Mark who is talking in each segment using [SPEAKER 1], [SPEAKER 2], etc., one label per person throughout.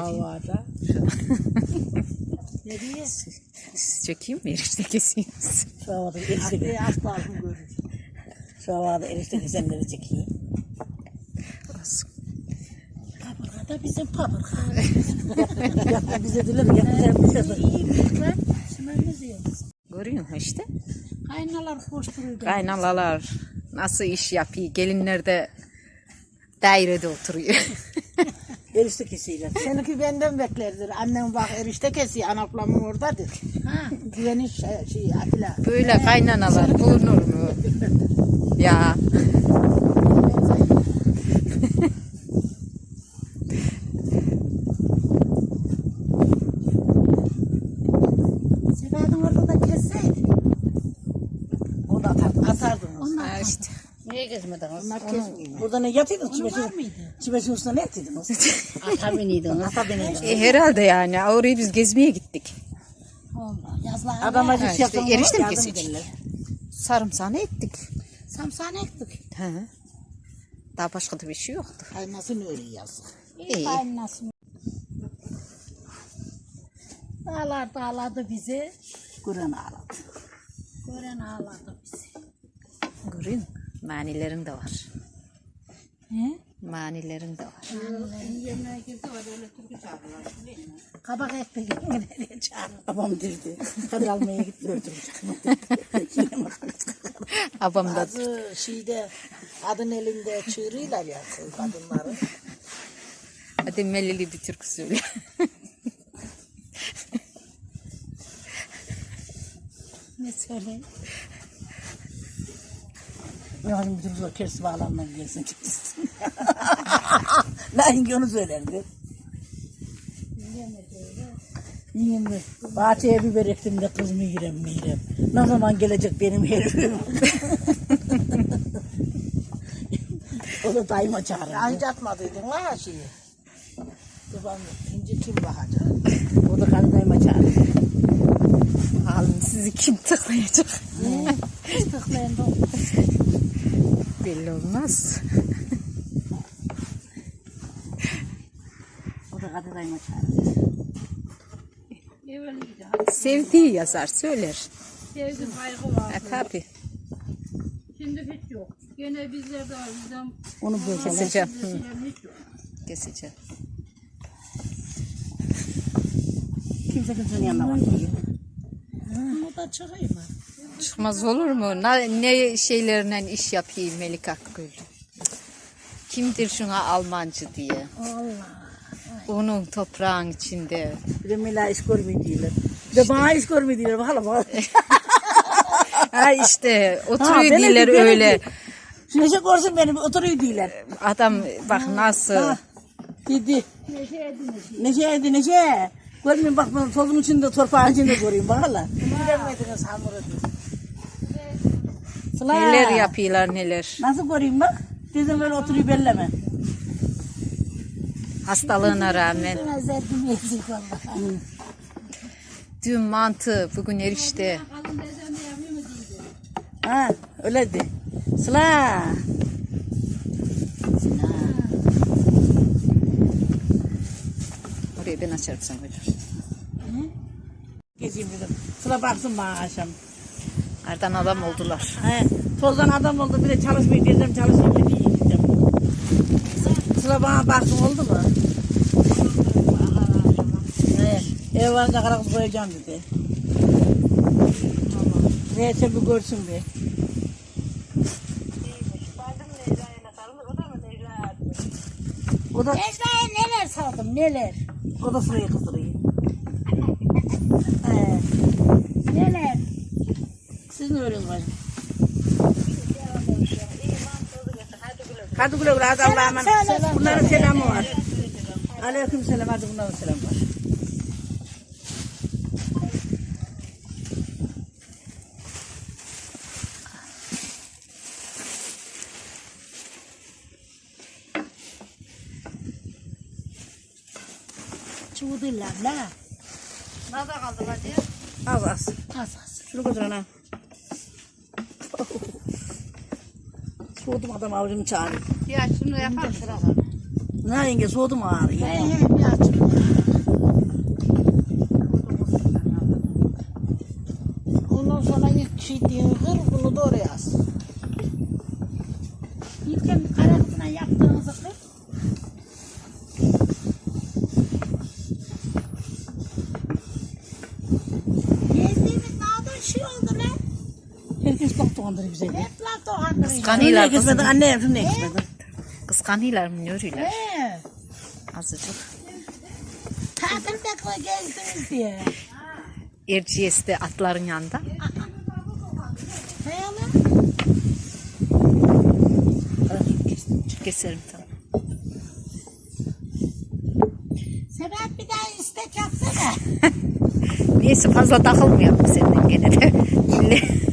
[SPEAKER 1] havada. ne diyorsun?
[SPEAKER 2] Siz çekeyim mi? Erişte keseyim.
[SPEAKER 1] Şu havada erişte asla görür. Şu havada erişte güzelleri çekiyor.
[SPEAKER 2] Olsun.
[SPEAKER 1] Kaburgada bizim kaburga. Yapma bize diler ya bize de. İyi mi? Sınavımız yiyoruz.
[SPEAKER 2] Görüyor musun işte?
[SPEAKER 1] Kaynalar boş duruyor.
[SPEAKER 2] Kaynalalar nasıl iş yapıyor. Gelinler de dairede oturuyor.
[SPEAKER 1] Erişte kesiyle.
[SPEAKER 3] Seninki benden beklerdir. Annem bak erişte kesiyor. Anaplamın oradadır.
[SPEAKER 1] Ha.
[SPEAKER 3] Güveni şey, şey Atilla.
[SPEAKER 2] Böyle kaynanalar bulunur mu? Ya
[SPEAKER 3] Seferden orada da kesseydi.
[SPEAKER 1] Onu onu.
[SPEAKER 2] ha işte.
[SPEAKER 1] Niye gezmedin?
[SPEAKER 3] Onlar kesmiyor.
[SPEAKER 1] Burada ne
[SPEAKER 3] var mıydı?
[SPEAKER 1] çimeşin üstüne ne yatıyordunuz?
[SPEAKER 3] Ata biniydin.
[SPEAKER 1] Ata biniydin.
[SPEAKER 2] E, herhalde yani. Orayı biz gezmeye gittik.
[SPEAKER 3] Yazlar.
[SPEAKER 2] Ha,
[SPEAKER 1] iş
[SPEAKER 2] işte
[SPEAKER 1] yapsan
[SPEAKER 2] erişte mi kesecek? Sarımsağını ettik.
[SPEAKER 3] Samsane ektik.
[SPEAKER 2] He. Daha başka da bir şey yoktu.
[SPEAKER 3] Kaynasın öyle yazık.
[SPEAKER 2] İyi.
[SPEAKER 3] Kaynasın. Dağlar dağladı bizi.
[SPEAKER 1] Kur'an ağladı.
[SPEAKER 3] Gören ağladı bizi.
[SPEAKER 2] Musun? Manilerin de var.
[SPEAKER 3] He?
[SPEAKER 2] Manilerin de var.
[SPEAKER 3] Kabak ekmek nereye çağırır?
[SPEAKER 1] Babam dirdi. Kadir almaya gitti öldürmüş.
[SPEAKER 2] Abam da
[SPEAKER 3] Bazı şeyde adın elinde çığırıyorlar ya kadınları.
[SPEAKER 2] hadi Melili bir türkü söyle.
[SPEAKER 3] ne söyleyeyim?
[SPEAKER 1] Yani bütün zor kersi bağlanmam gelsin. Lan onu söylerdi. Mi? Bahçeye biber ektim de kız mı girem mi girem. Ne zaman gelecek benim herifim? o da dayıma çağırırdı.
[SPEAKER 3] Anca atmadıydın ha şeyi. Babam ince kim bakacak?
[SPEAKER 1] O da karı dayıma çağırırdı.
[SPEAKER 2] Alın sizi kim tıklayacak?
[SPEAKER 3] Tıklayın da
[SPEAKER 2] Belli olmaz. Sevdiği yazar söyler.
[SPEAKER 4] Sevgi saygı var.
[SPEAKER 2] E tabi.
[SPEAKER 4] Şimdi hiç yok. Gene bizlerde var. Bizden
[SPEAKER 1] Onu böyle
[SPEAKER 2] Keseceğim. Hı,
[SPEAKER 4] hiç yok.
[SPEAKER 2] keseceğim.
[SPEAKER 1] kimse kimsenin yanına bakmıyor.
[SPEAKER 3] o da çıkayım mı?
[SPEAKER 2] Çıkmaz olur mu? Ne, ne şeylerle iş yapayım Melik Akgül. Kimdir şuna Almancı diye.
[SPEAKER 3] Allah.
[SPEAKER 2] Onun toprağın içinde.
[SPEAKER 1] Bir de Mela iş görmüyor diyorlar. Bir de bana iş görmüyor diyorlar. Bakalım bakalım.
[SPEAKER 2] Ha işte
[SPEAKER 1] Ha,
[SPEAKER 2] oturuyor
[SPEAKER 1] beni-
[SPEAKER 2] diyorlar öyle.
[SPEAKER 1] Şey görsün beni oturuyor diyorlar.
[SPEAKER 2] Adam bak nasıl.
[SPEAKER 1] Ha. Dedi. Neşe edi neşe. Görmeyeyim bak ben tozun içinde torpağın içinde göreyim bakalım.
[SPEAKER 3] Bilemediniz hamuru.
[SPEAKER 1] Sıla.
[SPEAKER 2] Neler yapıyorlar neler.
[SPEAKER 1] Nasıl göreyim bak. Dedim böyle oturuyor belleme.
[SPEAKER 2] Hastalığına rağmen. Dün mantı, bugün erişte.
[SPEAKER 1] Ha öyle de. Sıla.
[SPEAKER 2] Oraya ben açarım sana böyle.
[SPEAKER 1] Gezeyim dedim. Sıla baksın bana akşam.
[SPEAKER 2] Nereden adam oldular.
[SPEAKER 1] He, tozdan adam oldu bir de çalışmayı dedim çalışmayı dedi Sıla bana baksın oldu mu? He, ev varınca karakız koyacağım dedi. Neyse bir görsün bir. O da,
[SPEAKER 3] Necla'ya neler saldım neler.
[SPEAKER 1] o da sırayı kızdırıyor. He,
[SPEAKER 3] Neler.
[SPEAKER 1] siz ne öğreniyorsunuz? Hadi güle güle hadi Allah'a emanet. Bunların selamı var. Aleyküm selam hadi bunların selamı var.
[SPEAKER 3] Çuğdurlar la.
[SPEAKER 4] Nerede kaldı hadi?
[SPEAKER 1] Az az.
[SPEAKER 3] Az az.
[SPEAKER 1] Şunu götür ana. soğudum adam avcımı çağırıyor.
[SPEAKER 4] Ya şunu yapar şurada.
[SPEAKER 1] Ne yenge soğudum ağrı ya.
[SPEAKER 3] Ben yemek bir açım.
[SPEAKER 5] Ondan sonra ilk şey diyordur bunu da oraya as.
[SPEAKER 4] İlken karantina yaptığınızı kır. Gezdiğimiz dağdan şey oldu lan. Herkes baktı onları güzel. Evet.
[SPEAKER 2] Kıskanıyorlar kızım.
[SPEAKER 4] kesmedi, anne ne kesmedi.
[SPEAKER 2] Kıskanıyorlar mı yoruyorlar
[SPEAKER 4] He.
[SPEAKER 2] azıcık.
[SPEAKER 4] Tatilde gezdiniz diye.
[SPEAKER 2] Erciyes'te atların yanında.
[SPEAKER 4] He lan.
[SPEAKER 2] Keserim tamam.
[SPEAKER 4] Sebep bir daha istek yapsana.
[SPEAKER 2] Neyse fazla takılmayalım senden gene de.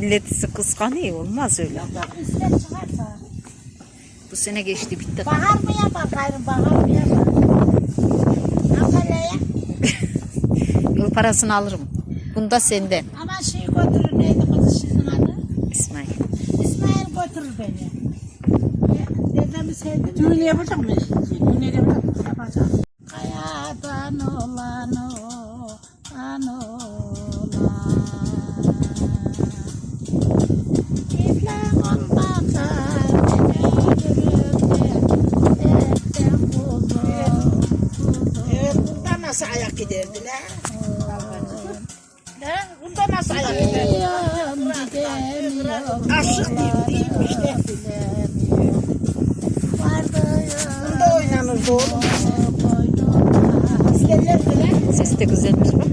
[SPEAKER 2] Millet, kıskanıyor olmaz öyle.
[SPEAKER 4] Çıkarsa.
[SPEAKER 2] Bu sene geçti bitti.
[SPEAKER 4] Bahar mı yapar gayrı bahar mı yapar? Antalya'ya.
[SPEAKER 2] Yol parasını alırım. Bunda senden
[SPEAKER 4] Ama şey götürür neydi kızı sizin adı?
[SPEAKER 2] İsmail.
[SPEAKER 4] İsmail götürür beni. Dedemi sevdim. Düğün yapacak mı? Düğün yapacak mı? Yapacak. Kayadan olan o, an olan. Gidemiyorum.
[SPEAKER 5] Aşık değil, değilmiş de. Bunda oynanırdı oğlum. İsterlerdiler.
[SPEAKER 2] Sesi de güzelmiş bak.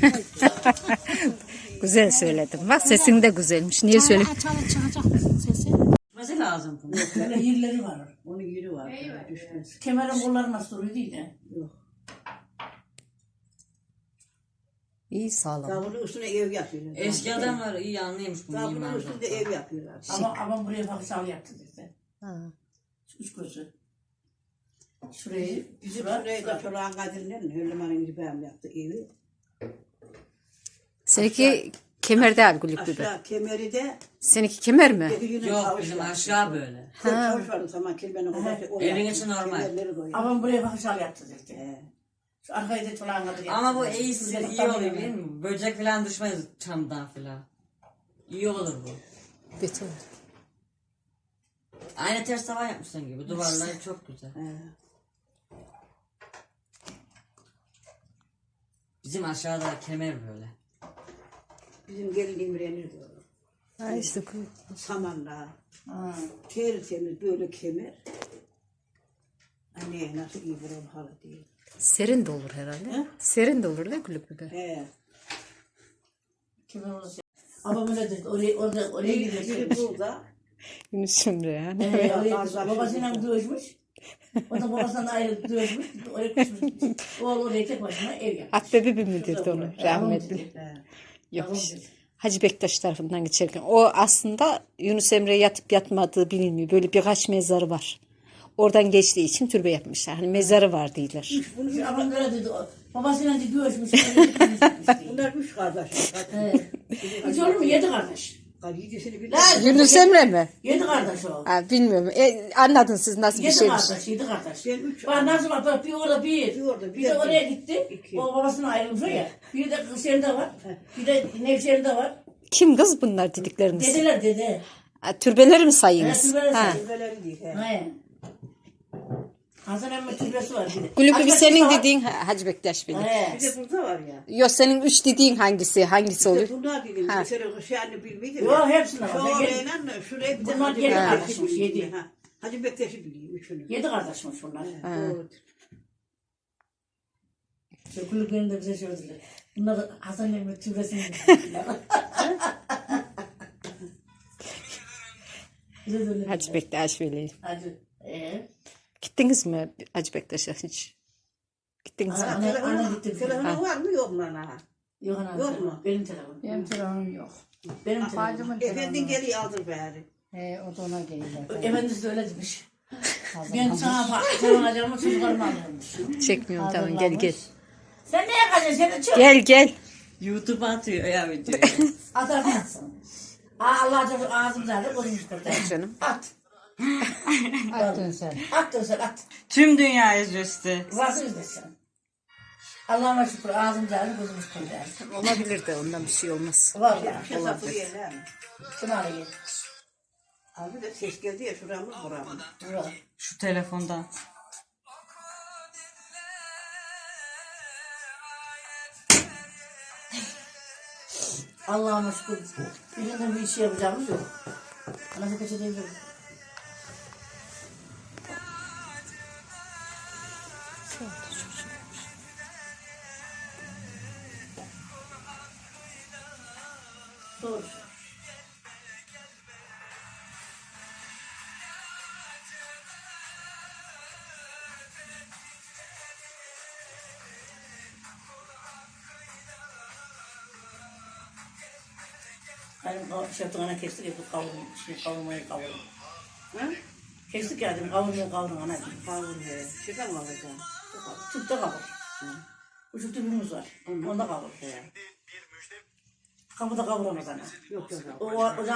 [SPEAKER 2] Güzel söyledim. Bak sesin de güzelmiş. Niye söyle?
[SPEAKER 6] Lazım bunu?
[SPEAKER 1] Böyle yerleri var.
[SPEAKER 6] Onun yeri var. Düşmez.
[SPEAKER 1] Kemerin kolları nasıl duruyor değil de.
[SPEAKER 2] İyi sağlam.
[SPEAKER 5] Davulun üstüne ev yapıyorlar.
[SPEAKER 6] Eski adamlar iyi anlıyormuş bunu
[SPEAKER 5] Davulun
[SPEAKER 6] imandan.
[SPEAKER 5] üstünde ev yapıyorlar.
[SPEAKER 1] Ama, ama buraya bak sağ yaptı dedi.
[SPEAKER 2] Ha.
[SPEAKER 1] Üç gözü. Şurayı,
[SPEAKER 5] Bizim
[SPEAKER 1] şura,
[SPEAKER 5] şuraya da çolağın kadirlerin Hürliman'ın gibi yaptı evi.
[SPEAKER 2] Seninki kemer değil gülük biber.
[SPEAKER 5] Aşağı kemeri de
[SPEAKER 2] Seninki kemer mi?
[SPEAKER 5] bir
[SPEAKER 6] Yok bizim aşağı böyle.
[SPEAKER 5] Çavuş vardı zaman kelmenin odası. o yaptı.
[SPEAKER 6] içi normal.
[SPEAKER 5] Kemerleri koyuyor.
[SPEAKER 1] ama buraya bak sağ yaptı dedi.
[SPEAKER 5] He.
[SPEAKER 1] Şu arkayı da çolağın adı yaptı.
[SPEAKER 6] Ama bu iyisi
[SPEAKER 1] Şurada
[SPEAKER 6] iyi
[SPEAKER 1] tabii
[SPEAKER 6] oluyor
[SPEAKER 1] yani.
[SPEAKER 6] biliyor musun? Böcek falan düşmez çamdan falan. İyi olur bu.
[SPEAKER 2] Beton.
[SPEAKER 6] Aynı ters tavan yapmışsın gibi. Duvarlar çok güzel.
[SPEAKER 5] He.
[SPEAKER 6] Bizim aşağıda kemer böyle.
[SPEAKER 5] Bizim gelin imrenir diyor.
[SPEAKER 2] Ha işte
[SPEAKER 5] Samanla.
[SPEAKER 1] Ha.
[SPEAKER 5] Tertemiz böyle kemer. Anne nasıl iyi bir halı değil.
[SPEAKER 2] serin de olur herhalde. Serin de olur da gülük biber.
[SPEAKER 5] He.
[SPEAKER 1] Kemer orası. Ama böyle dedi. Oraya, orada, oraya
[SPEAKER 5] Biri
[SPEAKER 1] gidiyor.
[SPEAKER 5] burada.
[SPEAKER 2] Yunus Emre yani.
[SPEAKER 1] Ee, oraya, babasıyla dövüşmüş. O da babasından ayrılıp dövüşmüş. Oraya kaçmış. Oğul oraya tek başına ev yapmış.
[SPEAKER 2] At bebeği mi dirdi onu rahmetli. Yok. Hacı Bektaş tarafından geçerken. O aslında Yunus Emre yatıp yatmadığı bilinmiyor. Böyle birkaç mezarı var. Oradan geçtiği için türbe yapmışlar. Hani mezarı var değiller.
[SPEAKER 1] Ama öyle dedi. o. Babasıyla dedi gitmiş.
[SPEAKER 5] Bunlar üç kardeş.
[SPEAKER 1] Evet. Hiç olur mu? Yedi kardeş.
[SPEAKER 5] Yedisini bir
[SPEAKER 2] Yunus Emre mi?
[SPEAKER 1] Yedi kardeş o.
[SPEAKER 2] Ha, bilmiyorum. E, anladın siz nasıl bir
[SPEAKER 1] Yedi
[SPEAKER 2] şeymiş.
[SPEAKER 1] kardeş, yedi kardeş.
[SPEAKER 5] Ben üç.
[SPEAKER 1] Bak nasıl bak, bir orada bir,
[SPEAKER 5] Bir orada, bir
[SPEAKER 1] bir de
[SPEAKER 5] orada.
[SPEAKER 1] oraya gitti.
[SPEAKER 5] İki.
[SPEAKER 1] O babasına ayrılmış o ya. Bir de Hüseyin'de var. Bir de Nevşehir'de var.
[SPEAKER 2] Kim kız bunlar dedikleriniz?
[SPEAKER 1] Dedeler dede.
[SPEAKER 2] Ha, türbeleri mi sayınız?
[SPEAKER 1] türbeleri
[SPEAKER 2] Ha.
[SPEAKER 5] Türbeleri değil. He.
[SPEAKER 1] He. Hasan emmi türbesi var bir de.
[SPEAKER 2] Gülü
[SPEAKER 1] Hacı
[SPEAKER 2] gibi
[SPEAKER 1] Bektaş'ta
[SPEAKER 2] senin
[SPEAKER 1] var.
[SPEAKER 2] dediğin Ha, Hacı Bektaş benim.
[SPEAKER 1] He.
[SPEAKER 5] Bir de burada var ya.
[SPEAKER 2] Yok senin üç dediğin hangisi? Hangisi oluyor?
[SPEAKER 5] Bunlar dedim.
[SPEAKER 2] Ha.
[SPEAKER 5] Mesela şeyini bilmiyordum.
[SPEAKER 1] Yok, hepsinde var.
[SPEAKER 5] Şu
[SPEAKER 1] Sen gel-
[SPEAKER 5] orayla şuraya bir de
[SPEAKER 1] Bunlar
[SPEAKER 5] Hacı
[SPEAKER 1] yedi
[SPEAKER 5] Bektaş'ı
[SPEAKER 1] kardeşmiş,
[SPEAKER 5] biliyor.
[SPEAKER 1] yedi.
[SPEAKER 5] Ha. Hacı Bektaş'ı biliyor üçünü.
[SPEAKER 1] Yedi kardeşmiş bunlar.
[SPEAKER 5] Doğru.
[SPEAKER 1] İşte kulüplerinde bize söylediler. Bunlar da Hasan emmi türbesini söylediler.
[SPEAKER 2] Hacı Bektaş böyle.
[SPEAKER 1] Hacı.
[SPEAKER 2] Gittiniz mi Hacı Bektaş'a hiç? Gittiniz mi?
[SPEAKER 1] Ha. Anne- anne
[SPEAKER 5] Telefonu,
[SPEAKER 1] gitti.
[SPEAKER 5] telefonu var mı yok mu lan ha?
[SPEAKER 1] Yok anam.
[SPEAKER 5] Yok mu?
[SPEAKER 1] Benim telefonum.
[SPEAKER 7] Benim telefonum yok.
[SPEAKER 1] Benim telefonum.
[SPEAKER 5] Efendin
[SPEAKER 7] telefonu.
[SPEAKER 5] geri aldır bari.
[SPEAKER 7] He, o da ona gelir.
[SPEAKER 1] Efendisi de öyle demiş. Ben sana bak, sana alacağımı çocuklarıma alacağım.
[SPEAKER 2] Çekmiyorum tamam gel gel.
[SPEAKER 1] Sen neye kaçıyorsun? Sen de çık.
[SPEAKER 2] Gel gel.
[SPEAKER 6] YouTube atıyor ya videoyu.
[SPEAKER 1] Atarsın. Aa Allah ağzımıza da koymuş kurtar.
[SPEAKER 2] Canım.
[SPEAKER 1] At.
[SPEAKER 5] Attın sen.
[SPEAKER 1] Attın sen at.
[SPEAKER 6] Tüm dünya izlesti.
[SPEAKER 1] Varsın izlesin. Allah'ıma şükür ağzımız ağrı gözümüz kırdı.
[SPEAKER 2] Olabilir de ondan bir şey olmaz.
[SPEAKER 1] Vallahi.
[SPEAKER 5] Mi?
[SPEAKER 1] Şunu alayım.
[SPEAKER 5] Abi de ses geldi ya şuramız buramız.
[SPEAKER 6] Şu telefondan.
[SPEAKER 1] Allah'ıma şükür. Bir şey yapacağımız yok. Anası kaçırayım O şey yaptığın ana kestik ya bu kavurma, şey kavurmayı kavurma.
[SPEAKER 5] Hı?
[SPEAKER 1] Kestik ya dedim kavurmayı kavurma ana dedim.
[SPEAKER 5] Kavur he. Şuradan mı alacağım?
[SPEAKER 1] Tüpte kavur. Uçuk tüpümüz var. Onda kavur.
[SPEAKER 5] He.
[SPEAKER 1] Kapıda kavuramaz ana.
[SPEAKER 5] Yok yok.
[SPEAKER 1] O, o, o